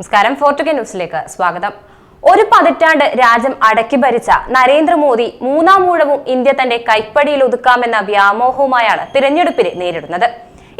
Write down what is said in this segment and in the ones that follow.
നമസ്കാരം. ഫോർട്ടുഗ ന്യൂസിലേക്ക് സ്വാഗതം. ഒരു പതിറ്റാണ്ട് രാജ്യം അടക്കി ഭരിച്ച നരേന്ദ്രമോദി മൂന്നാം മൂഴവും ഇന്ത്യ തന്റെ കൈപ്പടിയിൽ ഒതുക്കാമെന്ന വ്യാമോഹവുമായാണ് തിരഞ്ഞെടുപ്പിനെ നേരിടുന്നത്.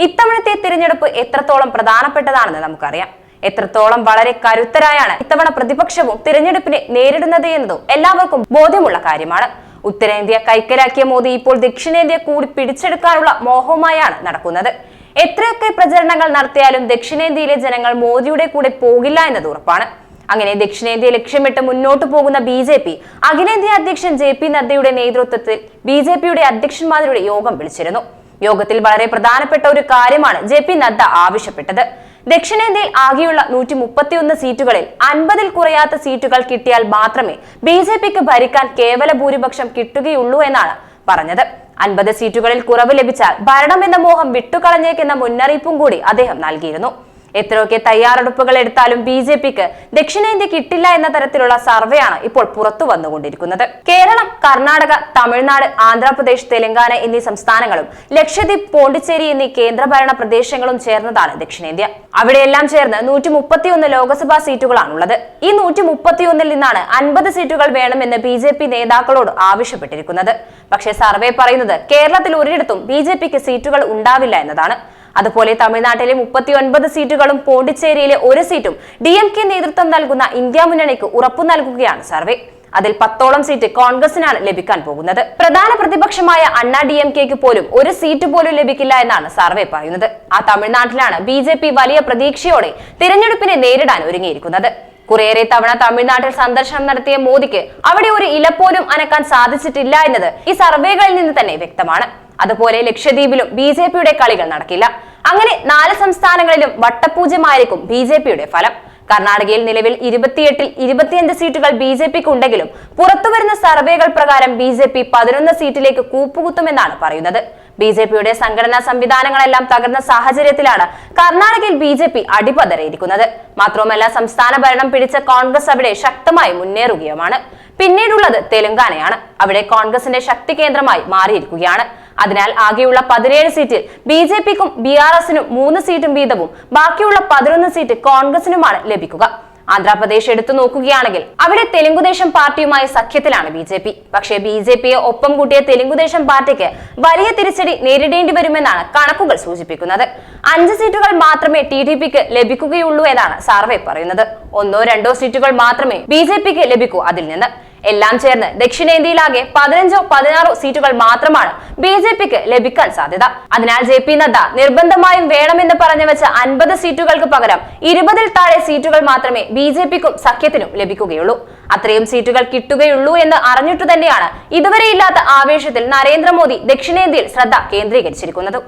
ഇത്തവണത്തെ തിരഞ്ഞെടുപ്പ് എത്രത്തോളം പ്രധാനപ്പെട്ടതാണെന്ന് നമുക്കറിയാം. എത്രത്തോളം വളരെ കരുത്തരായാണ് ഇത്തവണ പ്രതിപക്ഷവും തിരഞ്ഞെടുപ്പിനെ നേരിടുന്നത് എന്നതും എല്ലാവർക്കും ബോധ്യമുള്ള കാര്യമാണ്. ഉത്തരേന്ത്യ കൈക്കലാക്കിയ മോദി ഇപ്പോൾ ദക്ഷിണേന്ത്യ കൂടി പിടിച്ചെടുക്കാനുള്ള മോഹവുമായാണ് നടക്കുന്നത്. എത്രയൊക്കെ പ്രചരണങ്ങൾ നടത്തിയാലും ദക്ഷിണേന്ത്യയിലെ ജനങ്ങൾ മോദിയുടെ കൂടെ പോകില്ല എന്നത് ഉറപ്പാണ്. അങ്ങനെ ദക്ഷിണേന്ത്യയെ ലക്ഷ്യമിട്ട് മുന്നോട്ട് പോകുന്ന ബി ജെ പി അഖിലേന്ത്യാ അധ്യക്ഷൻ ജെ പി നദ്ദയുടെ നേതൃത്വത്തിൽ ബി ജെ പിയുടെ അധ്യക്ഷന്മാരുടെ യോഗം വിളിച്ചിരുന്നു. യോഗത്തിൽ വളരെ പ്രധാനപ്പെട്ട ഒരു കാര്യമാണ് ജെ പി നദ്ദ ആവശ്യപ്പെട്ടത്. ദക്ഷിണേന്ത്യയിൽ ആകെയുള്ള നൂറ്റി മുപ്പത്തിയൊന്ന് സീറ്റുകളിൽ അൻപതിൽ കുറയാത്ത സീറ്റുകൾ കിട്ടിയാൽ മാത്രമേ ബി ജെ പിക്ക് ഭരിക്കാൻ കേവല ഭൂരിപക്ഷം കിട്ടുകയുള്ളൂ എന്നാണ് പറഞ്ഞത്. അൻപത് സീറ്റുകളിൽ കുറവ് ലഭിച്ചാൽ ഭരണമെന്ന മോഹം വിട്ടുകളഞ്ഞേക്കെന്ന മുന്നറിയിപ്പും കൂടി അദ്ദേഹം നൽകിയിരുന്നു. എത്രയൊക്കെ തയ്യാറെടുപ്പുകൾ എടുത്താലും ബി ജെ പിക്ക് ദക്ഷിണേന്ത്യ കിട്ടില്ല എന്ന തരത്തിലുള്ള സർവേയാണ് ഇപ്പോൾ പുറത്തു വന്നുകൊണ്ടിരിക്കുന്നത്. കേരളം കർണാടക തമിഴ്നാട് ആന്ധ്രാപ്രദേശ് തെലങ്കാന എന്നീ സംസ്ഥാനങ്ങളും ലക്ഷദ്വീപ് പോണ്ടിച്ചേരി എന്നീ കേന്ദ്രഭരണ പ്രദേശങ്ങളും ചേർന്നതാണ് ദക്ഷിണേന്ത്യ. അവിടെയെല്ലാം ചേർന്ന് നൂറ്റി മുപ്പത്തിയൊന്ന് ലോക്സഭാ സീറ്റുകളാണുള്ളത്. ഈ നൂറ്റി മുപ്പത്തിയൊന്നിൽ നിന്നാണ് അൻപത് സീറ്റുകൾ വേണമെന്ന് ബി ജെ പി നേതാക്കളോട് ആവശ്യപ്പെട്ടിരിക്കുന്നത്. പക്ഷേ സർവേ പറയുന്നത് കേരളത്തിൽ ഒരിടത്തും ബി ജെ പിക്ക് സീറ്റുകൾ ഉണ്ടാവില്ല എന്നതാണ്. അതുപോലെ തമിഴ്നാട്ടിലെ മുപ്പത്തി ഒൻപത് സീറ്റുകളും പോണ്ടിച്ചേരിയിലെ ഒരു സീറ്റും ഡി എം കെ നേതൃത്വം നൽകുന്ന ഇന്ത്യ മുന്നണിക്ക് ഉറപ്പു നൽകുകയാണ് സർവേ. അതിൽ പത്തോളം സീറ്റ് കോൺഗ്രസിനാണ് ലഭിക്കാൻ പോകുന്നത്. പ്രധാന പ്രതിപക്ഷമായ അണ്ണാ ഡി എം കെക്ക് പോലും ഒരു സീറ്റ് പോലും ലഭിക്കില്ല എന്നാണ് സർവേ പറയുന്നത്. ആ തമിഴ്നാട്ടിലാണ് ബി ജെ പി വലിയ പ്രതീക്ഷയോടെ തിരഞ്ഞെടുപ്പിനെ നേരിടാൻ ഒരുങ്ങിയിരിക്കുന്നത്. കുറേയേറെ തവണ തമിഴ്നാട്ടിൽ സന്ദർശനം നടത്തിയ മോദിക്ക് അവിടെ ഒരു ഇല പോലും അനക്കാൻ സാധിച്ചിട്ടില്ല എന്നത് ഈ സർവേകളിൽ നിന്ന് തന്നെ വ്യക്തമാണ്. അതുപോലെ ലക്ഷദ്വീപിലും ബി ജെ പിയുടെ കളികൾ നടക്കില്ല. അങ്ങനെ നാല് സംസ്ഥാനങ്ങളിലും വട്ടപൂജ്യമായിരിക്കും ബി ജെ പിയുടെ ഫലം. കർണാടകയിൽ നിലവിൽ ഇരുപത്തിയെട്ടിൽ ഇരുപത്തിയഞ്ച് സീറ്റുകൾ ബി ജെ പിക്ക് ഉണ്ടെങ്കിലും പുറത്തുവരുന്ന സർവേകൾ പ്രകാരം ബി ജെ പി പതിനൊന്ന് സീറ്റിലേക്ക് കൂപ്പുകുത്തുമെന്നാണ് പറയുന്നത്. ബി ജെ പിയുടെ സംഘടനാ സംവിധാനങ്ങളെല്ലാം തകർന്ന സാഹചര്യത്തിലാണ് കർണാടകയിൽ ബി ജെ പി അടിപതറിയിരിക്കുന്നത്. മാത്രവുമല്ല സംസ്ഥാന ഭരണം പിടിച്ച കോൺഗ്രസ് അവിടെ ശക്തമായി മുന്നേറുകയുമാണ്. പിന്നീടുള്ളത് തെലങ്കാനയാണ്. അവിടെ കോൺഗ്രസിന്റെ ശക്തി കേന്ദ്രമായി മാറിയിരിക്കുകയാണ്. അതിനാൽ ആകെയുള്ള പതിനേഴ് സീറ്റിൽ ബി ജെ പിക്കും ബി ആർ എസിനും മൂന്ന് സീറ്റും വീതവും ബാക്കിയുള്ള പതിനൊന്ന് സീറ്റ് കോൺഗ്രസിനുമാണ് ലഭിക്കുക. ആന്ധ്രാപ്രദേശ് എടുത്തു നോക്കുകയാണെങ്കിൽ അവിടെ തെലുങ്കുദേശം പാർട്ടിയുമായ സഖ്യത്തിലാണ് ബി ജെ പി. പക്ഷേ ബി ജെ പിയെ ഒപ്പം കൂട്ടിയ തെലുങ്കുദേശം പാർട്ടിക്ക് വലിയ തിരിച്ചടി നേരിടേണ്ടി വരുമെന്നാണ് കണക്കുകൾ സൂചിപ്പിക്കുന്നത്. അഞ്ച് സീറ്റുകൾ മാത്രമേ ടി ഡി പിക്ക് ലഭിക്കുകയുള്ളൂ എന്നാണ് സർവേ പറയുന്നത്. ഒന്നോ രണ്ടോ സീറ്റുകൾ മാത്രമേ ബി ജെ പിക്ക് ലഭിക്കൂ അതിൽ നിന്ന്. എല്ലാം ചേർന്ന് ദക്ഷിണേന്ത്യയിലാകെ പതിനഞ്ചോ പതിനാറോ സീറ്റുകൾ മാത്രമാണ് ബി ജെ പിക്ക് ലഭിക്കാൻ സാധ്യത. അതിനാൽ ജെ പി നദ്ദ നിർബന്ധമായും വേണമെന്ന് പറഞ്ഞു വെച്ച അൻപത് സീറ്റുകൾക്ക് പകരം ഇരുപതിൽ താഴെ സീറ്റുകൾ മാത്രമേ ബി ജെ പിക്കും സഖ്യത്തിനും ലഭിക്കുകയുള്ളൂ. അത്രയും സീറ്റുകൾ കിട്ടുകയുള്ളൂ എന്ന് അറിഞ്ഞിട്ടു തന്നെയാണ് ഇതുവരെയില്ലാത്ത ആവേശത്തിൽ നരേന്ദ്രമോദി ദക്ഷിണേന്ത്യയിൽ ശ്രദ്ധ കേന്ദ്രീകരിച്ചിരിക്കുന്നത്.